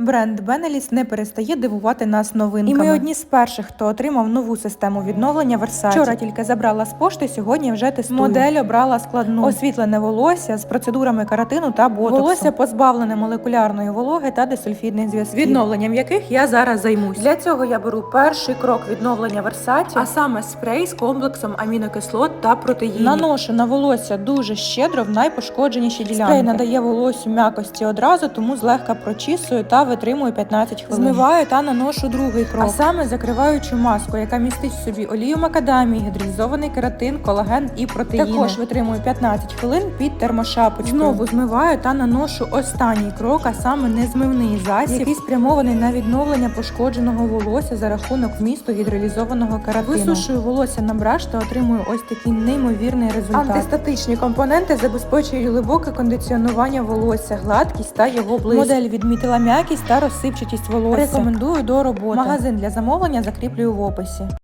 Бренд Benellis не перестає дивувати нас новинками. І ми одні з перших, хто отримав нову систему відновлення Versace. Вчора тільки забрала з пошти, сьогодні вже тестую. Модель обрала складну освітлене волосся з процедурами каратину та ботоксу. Волосся позбавлене молекулярної вологи та десульфідних зв'язків. Відновленням яких я зараз займусь. Для цього я беру перший крок відновлення Versace, а саме спрей з комплексом амінокислот та протеїнів. Наношу на волосся дуже щедро в найпошкодженіші ділянки. Спрей надає волосю м'якості одразу, тому злегка прочісую та витримую 15 хвилин. Змиваю та наношу другий крок. А саме закриваючу маску, яка містить в собі олію макадамії, гідролізований кератин, колаген і протеїни. Також витримую 15 хвилин під термошапочкою. Знову змиваю та наношу останній крок, а саме незмивний засіб, який спрямований на відновлення пошкодженого волосся за рахунок вмісту гідролізованого кератину. Висушую волосся на браш та отримую ось такий неймовірний результат. Антистатичні компоненти забезпечують глибоке кондиціонування волосся, гладкість та його блиск. Модель відмітила м'якість та розсипчатість волосся. Рекомендую до роботи. Магазин для замовлення закріплюю в описі.